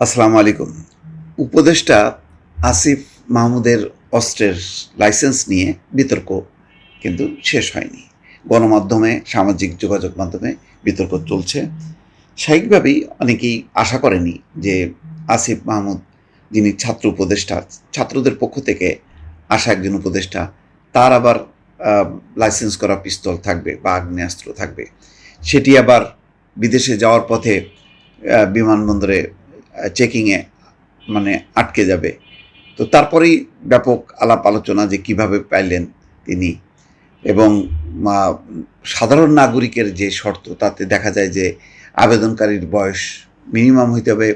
আসসালামু আলাইকুম। উপদেষ্টা আসিফ মাহমুদের অস্ত্রের লাইসেন্স নিয়ে বিতর্ক কিন্তু শেষ হয়নি। গণমাধ্যমে, সামাজিক যোগাযোগ মাধ্যমে বিতর্ক চলছে। স্বাভাবিকভাবেই অনেকেই আশা করেনি যে আসিফ মাহমুদ, যিনি ছাত্র উপদেষ্টা, ছাত্রদের পক্ষ থেকে আসা একজন উপদেষ্টা, তার আবার লাইসেন্স করা পিস্তল থাকবে বা আগ্নেয়াস্ত্র থাকবে। সেটি আবার বিদেশে যাওয়ার পথে বিমানবন্দরে চেকিংয়ে মানে আটকে যাবে। তো তারপরেই ব্যাপক আলাপ আলোচনা যে কীভাবে পাইলেন তিনি। এবং সাধারণ নাগরিকের যে শর্ত, তাতে দেখা যায় যে আবেদনকারীর বয়স মিনিমাম হইতে হবে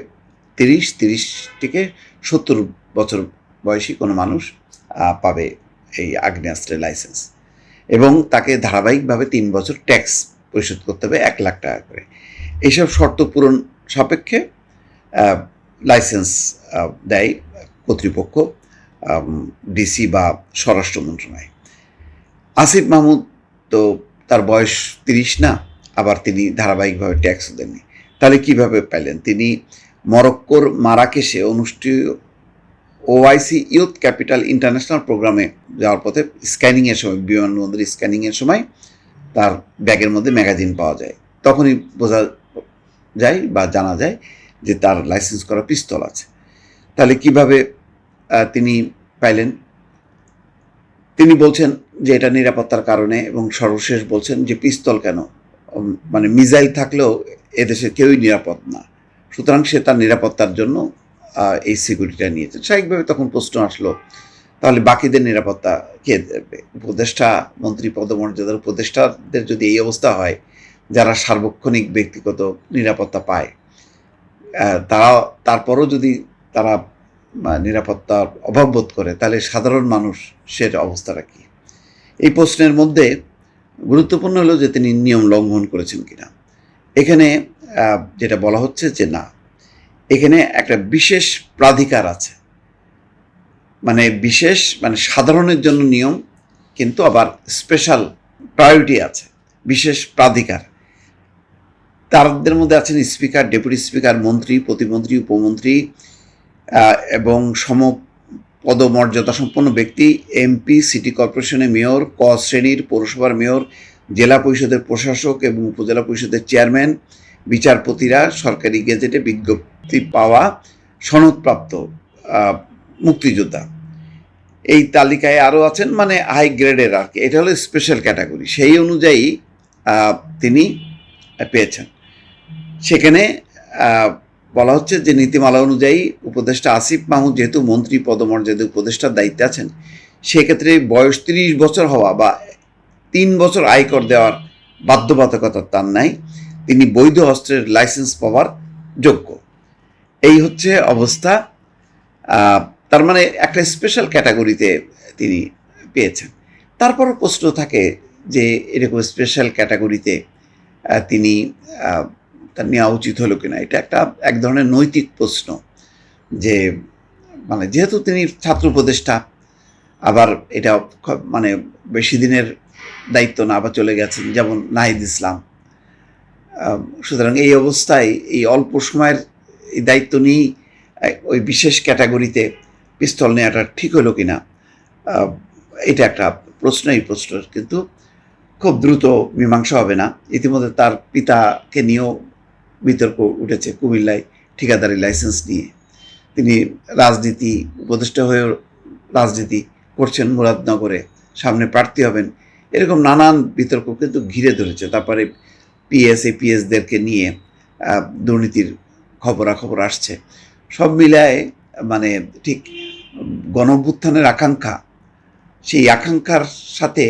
তিরিশ তিরিশ থেকে সত্তর বছর বয়সী কোনো মানুষ পাবে এই আগ্নেয়াস্ত্রের লাইসেন্স। এবং তাকে ধারাবাহিকভাবে তিন বছর ট্যাক্স পরিশোধ করতে হবে এক লাখ টাকা করে। এইসব শর্ত পূরণ সাপেক্ষে লাইসেন্স দেয় কর্তৃপক্ষ ডিসি বা স্বরাষ্ট্র মন্ত্রণালয়। আসিফ মাহমুদ তো তার বয়স তিরিশ না, আবার তিনি ধারাবাহিকভাবে ট্যাক্স দেননি। তাহলে কীভাবে পেলেন? তিনি মরক্কোর মারাকেশে অনুষ্ঠিত ওআইসি ইউথ ক্যাপিটাল ইন্টারন্যাশনাল প্রোগ্রামে যাওয়ার পথে স্ক্যানিংয়ের সময়, বিমানবন্দরে স্ক্যানিংয়ের সময় তার ব্যাগের মধ্যে ম্যাগাজিন পাওয়া যায়। তখনই বোঝা যায় বা জানা যায় যে তার লাইসেন্স করা পিস্তল আছে। তাহলে কীভাবে তিনি পাইলেন? তিনি বলছেন যে এটা নিরাপত্তার কারণে এবং সর্বশেষ বলছেন যে পিস্তল কেন? মানে মিজাইল থাকলেও এদেশে কেউই নিরাপদ না। সুতরাং সে তার নিরাপত্তার জন্য এই সিকিউরিটিটা নিয়েছে। স্বাভাবিকভাবে তখন প্রশ্ন আসলো, তাহলে বাকিদের নিরাপত্তা কে দেবে? উপদেষ্টা, মন্ত্রী পদমর্যাদার উপদেষ্টাদের যদি এই অবস্থা হয়, যারা সার্বক্ষণিক ব্যক্তিগত নিরাপত্তা পায় তারা তারপরও যদি তারা নিরাপত্তার অভাব বোধ করে, তাহলে সাধারণ মানুষের অবস্থাটা কী? এই প্রশ্নের মধ্যে গুরুত্বপূর্ণ হলো যে তিনি নিয়ম লঙ্ঘন করেছেন কিনা। এখানে যেটা বলা হচ্ছে যে না, এখানে একটা বিশেষ প্রাধিকার আছে। মানে বিশেষ মানে সাধারণের জন্য নিয়ম, কিন্তু আবার স্পেশাল প্রায়োরিটি আছে, বিশেষ প্রাধিকার। তাদের মধ্যে আছেন স্পিকার, ডেপুটি স্পিকার, মন্ত্রী, প্রতিমন্ত্রী, উপমন্ত্রী এবং সম পদমর্যাদা সম্পন্ন ব্যক্তি, এমপি, সিটি কর্পোরেশনের মেয়র, ক শ্রেণির পৌরসভার মেয়র, জেলা পরিষদের প্রশাসক এবং উপজেলা পরিষদের চেয়ারম্যান, বিচারপতিরা, সরকারি গেজেটে বিজ্ঞপ্তি পাওয়া সনদপ্রাপ্ত মুক্তিযোদ্ধা। এই তালিকায় আরও আছেন মানে হাই গ্রেডের আর কি। এটা হলো স্পেশাল ক্যাটাগরি সেই অনুযায়ী তিনি পেয়েছেন। সেখানে বলা হচ্ছে যে নীতিমালা অনুযায়ী উপদেষ্টা আসিফ মাহমুদ যেহেতু মন্ত্রী পদমর্যাদা উপদেষ্টার দায়িত্বে আছেন, সেক্ষেত্রে বয়স তিরিশ বছর হওয়া বা তিন বছর আয়কর দেওয়ার বাধ্যবাধকতা তার নাই। তিনি বৈধ অস্ত্রের লাইসেন্স পাওয়ার যোগ্য। এই হচ্ছে অবস্থা। তার মানে একটা স্পেশাল ক্যাটাগরিতে তিনি পেয়েছেন। তারপরও প্রশ্ন থাকে যে এরকম স্পেশাল ক্যাটাগরিতে তিনি তার নেওয়া উচিত হলো কিনা? এটা একটা এক ধরনের নৈতিক প্রশ্ন যে মানে যেহেতু তিনি ছাত্র উপদেষ্টা, আবার এটা মানে বেশি দিনের দায়িত্ব না, আবার চলে গেছেন যেমন নাহিদ ইসলাম। সুতরাং এই অবস্থায় এই অল্প সময়ের এই দায়িত্ব নিয়েই ওই বিশেষ ক্যাটাগরিতে পিস্তল নেওয়াটা ঠিক হলো কি না এটা একটা প্রশ্ন, এই প্রশ্ন কিন্তু খুব দ্রুত মীমাংসা হবে না। ইতিমধ্যে তার পিতাকে নিয়েও বিতর্ক উঠেছে কুমিল্লায় ঠিকাদারি লাইসেন্স নিয়ে। তিনি রাজনীতি উপদেষ্টা হয়েও রাজনীতি করছেন মুরাদনগরে। সামনে প্রার্থী হবেন। এরকম নানান বিতর্ক কিন্তু ঘিরে ধরেছে। তারপরে পিএস এপিএসদেরকে নিয়ে আহ, দুর্নীতির খবরাখবর আসছে। সব মিলায় মানে ঠিক গণভ্যুত্থানের আকাঙ্ক্ষা সেই আকাঙ্ক্ষার সাথে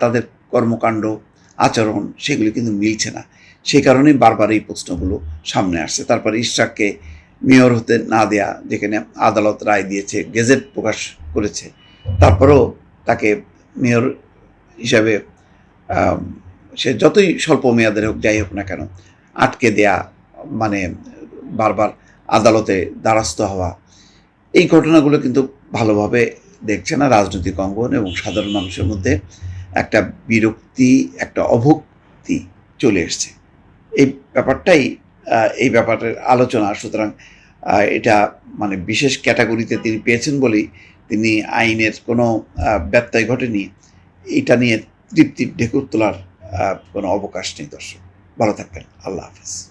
তাদের কর্মকাণ্ড আচরণ সেগুলি কিন্তু মিলছে না। সেই কারণেই বারবার এই প্রশ্নগুলো সামনে আসছে। তারপরে ইশরাককে মেয়র হতে না দেয়া, যেখানে আদালত রায় দিয়েছে, গেজেট প্রকাশ করেছে, তারপরেও তাকে মেয়র হিসাবে সে যতই স্বল্প মেয়াদের হোক, যাই হোক না কেন, আটকে দেয়া মানে বারবার আদালতে দ্বারস্থ হওয়া, এই ঘটনাগুলো কিন্তু ভালোভাবে দেখছে না রাজনৈতিক অঙ্গন এবং সাধারণ মানুষের মধ্যে। একটা বিরক্তি, একটা অভুক্তি চলে এসছে। এই ব্যাপারটাই এই ব্যাপারের আলোচনা। সুতরাং এটা মানে বিশেষ ক্যাটাগরিতে তিনি পেয়েছেন বলেই তিনি আইনের কোনো ব্যত্যয় ঘটেনি। এটা নিয়ে তৃপ্তির ঢেকুর তোলার কোনো অবকাশ নেই দর্শক। ভালো থাকবেন। আল্লাহ হাফেজ।